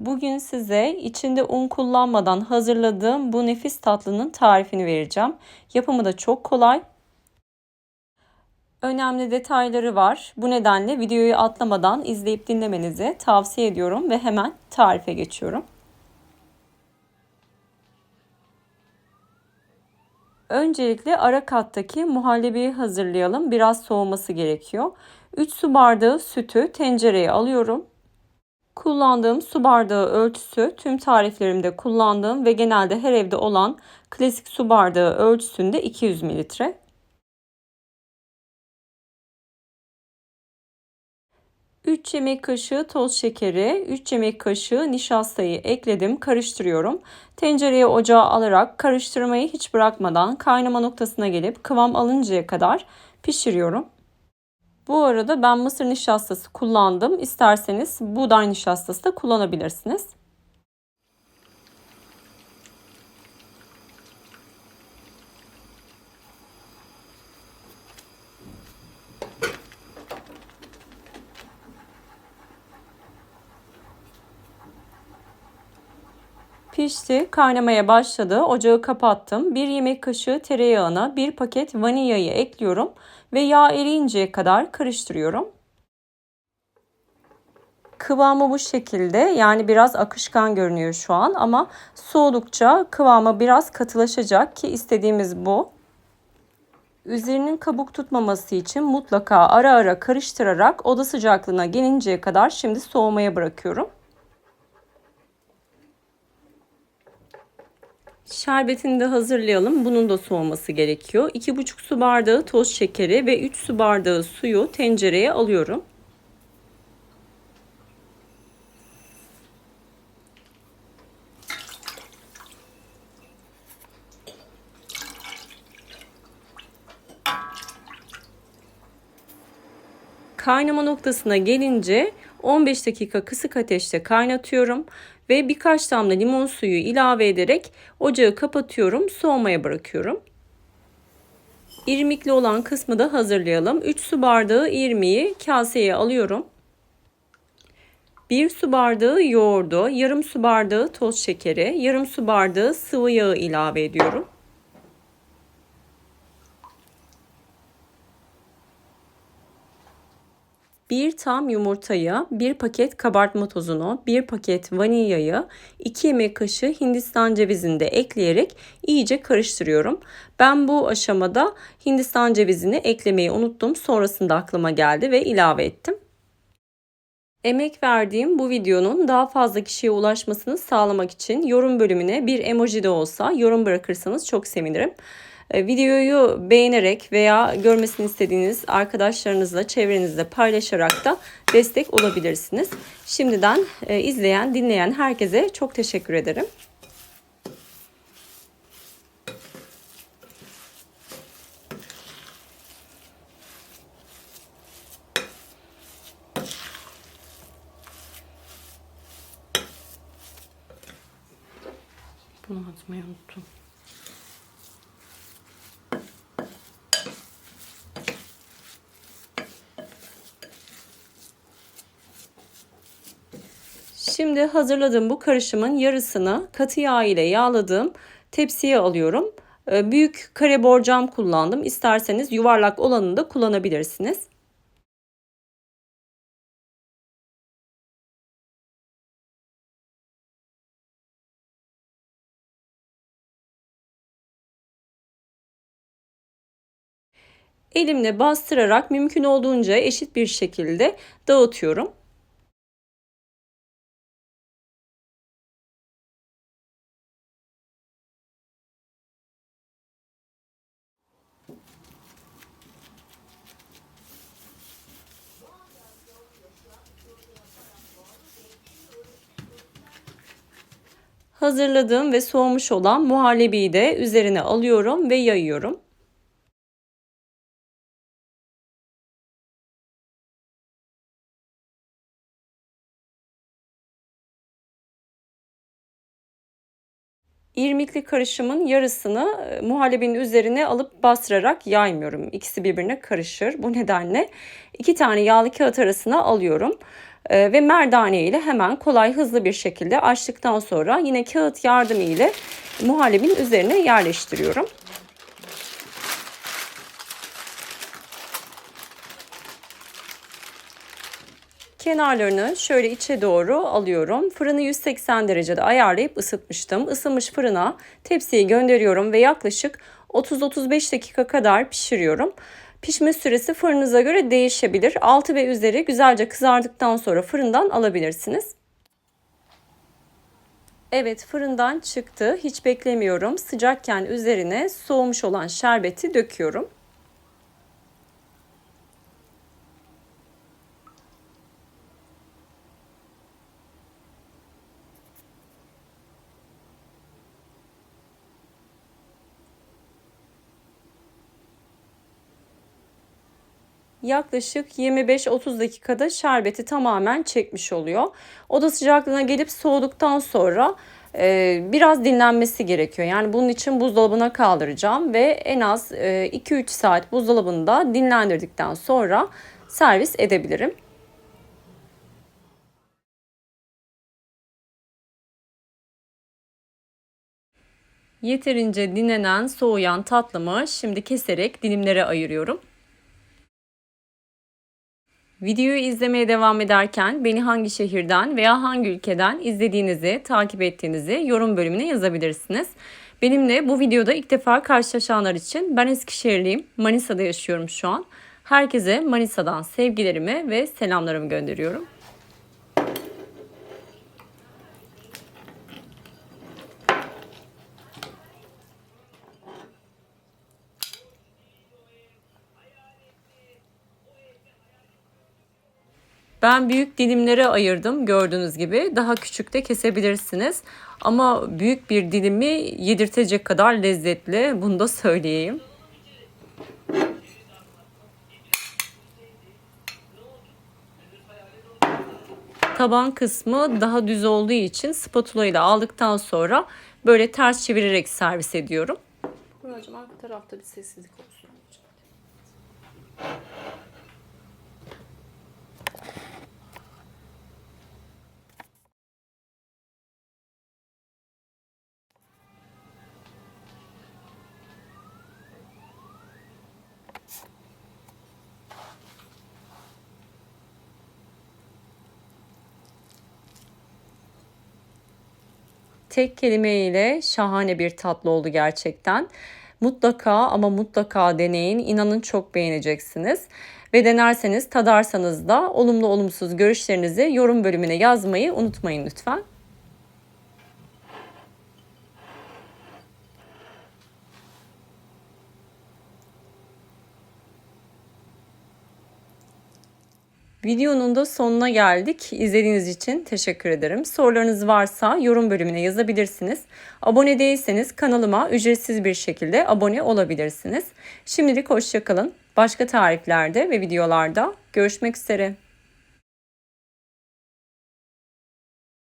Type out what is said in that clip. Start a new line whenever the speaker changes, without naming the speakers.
Bugün size içinde un kullanmadan hazırladığım bu nefis tatlının tarifini vereceğim. Yapımı da çok kolay. Önemli detayları var. Bu nedenle videoyu atlamadan izleyip dinlemenizi tavsiye ediyorum ve hemen tarife geçiyorum. Öncelikle ara kattaki muhallebiyi hazırlayalım. Biraz soğuması gerekiyor. 3 su bardağı sütü tencereye alıyorum. Kullandığım su bardağı ölçüsü tüm tariflerimde kullandığım ve genelde her evde olan klasik su bardağı ölçüsünde 200 mililitre. Üç yemek kaşığı toz şekeri, 3 yemek kaşığı nişastayı ekledim, karıştırıyorum. Tencereye ocağa alarak karıştırmayı hiç bırakmadan kaynama noktasına gelip kıvam alıncaya kadar pişiriyorum. Bu arada ben mısır nişastası kullandım. İsterseniz buğday nişastası da kullanabilirsiniz. Pişti, kaynamaya başladı. Ocağı kapattım. Bir yemek kaşığı tereyağına bir paket vanilyayı ekliyorum ve yağ eriyinceye kadar karıştırıyorum. Kıvamı bu şekilde yani biraz akışkan görünüyor şu an ama soğudukça kıvamı biraz katılaşacak ki istediğimiz bu. Üzerinin kabuk tutmaması için mutlaka ara ara karıştırarak oda sıcaklığına gelinceye kadar şimdi soğumaya bırakıyorum. Şerbetini de hazırlayalım. Bunun da soğuması gerekiyor. 2,5 su bardağı toz şekeri ve 3 su bardağı suyu tencereye alıyorum. Kaynama noktasına gelince 15 dakika kısık ateşte kaynatıyorum ve birkaç damla limon suyu ilave ederek ocağı kapatıyorum, soğumaya bırakıyorum. İrmikli olan kısmı da hazırlayalım. 3 su bardağı irmiği kaseye alıyorum. 1 su bardağı yoğurdu, yarım su bardağı toz şekeri, yarım su bardağı sıvı yağı ilave ediyorum. Bir tam yumurtayı, bir paket kabartma tozunu, bir paket vanilyayı, 2 yemek kaşığı hindistan cevizini de ekleyerek iyice karıştırıyorum. Ben bu aşamada hindistan cevizini eklemeyi unuttum. Sonrasında aklıma geldi ve ilave ettim. Emek verdiğim bu videonun daha fazla kişiye ulaşmasını sağlamak için yorum bölümüne bir emoji de olsa yorum bırakırsanız çok sevinirim. E, videoyu beğenerek veya görmesini istediğiniz arkadaşlarınızla, çevrenizde paylaşarak da destek olabilirsiniz. Şimdiden e, izleyen, dinleyen herkese çok teşekkür ederim. Bunu atmayı unuttum. Şimdi hazırladığım bu karışımın yarısını katı yağ ile yağladığım tepsiye alıyorum. Ee, büyük kare borcam kullandım. İsterseniz yuvarlak olanını da kullanabilirsiniz. Elimle bastırarak mümkün olduğunca eşit bir şekilde dağıtıyorum. Hazırladığım ve soğumuş olan muhallebiyi de üzerine alıyorum ve yayıyorum. İrmikli karışımın yarısını e, muhallebinin üzerine alıp bastırarak yaymıyorum. İkisi birbirine karışır. Bu nedenle iki tane yağlı kağıt arasına alıyorum. Ee, ve merdane ile hemen kolay hızlı bir şekilde açtıktan sonra yine kağıt yardımı ile muhallebin üzerine yerleştiriyorum. Kenarlarını şöyle içe doğru alıyorum. Fırını 180 derecede ayarlayıp ısıtmıştım. Isınmış fırına tepsiyi gönderiyorum ve yaklaşık 30-35 dakika kadar pişiriyorum. Pişme süresi fırınıza göre değişebilir. Altı ve üzeri güzelce kızardıktan sonra fırından alabilirsiniz. Evet fırından çıktı. Hiç beklemiyorum. Sıcakken üzerine soğumuş olan şerbeti döküyorum. Yaklaşık 25-30 dakikada şerbeti tamamen çekmiş oluyor. Oda sıcaklığına gelip soğuduktan sonra e, biraz dinlenmesi gerekiyor. Yani bunun için buzdolabına kaldıracağım ve en az e, 2-3 saat buzdolabında dinlendirdikten sonra servis edebilirim. Yeterince dinlenen, soğuyan tatlımı şimdi keserek dilimlere ayırıyorum. Videoyu izlemeye devam ederken beni hangi şehirden veya hangi ülkeden izlediğinizi, takip ettiğinizi yorum bölümüne yazabilirsiniz. Benimle bu videoda ilk defa karşılaşanlar için ben Eskişehirliyim. Manisa'da yaşıyorum şu an. Herkese Manisa'dan sevgilerimi ve selamlarımı gönderiyorum. Ben büyük dilimlere ayırdım gördüğünüz gibi. Daha küçük de kesebilirsiniz. Ama büyük bir dilimi yedirtecek kadar lezzetli. Bunu da söyleyeyim. Taban kısmı daha düz olduğu için spatula ile aldıktan sonra böyle ters çevirerek servis ediyorum. Buracığım arka tarafta bir sessizlik olsun. Tek kelimeyle şahane bir tatlı oldu gerçekten. Mutlaka ama mutlaka deneyin. İnanın çok beğeneceksiniz. Ve denerseniz, tadarsanız da olumlu olumsuz görüşlerinizi yorum bölümüne yazmayı unutmayın lütfen. Videonun da sonuna geldik. İzlediğiniz için teşekkür ederim. Sorularınız varsa yorum bölümüne yazabilirsiniz. Abone değilseniz kanalıma ücretsiz bir şekilde abone olabilirsiniz. Şimdilik hoşçakalın. Başka tariflerde ve videolarda görüşmek üzere.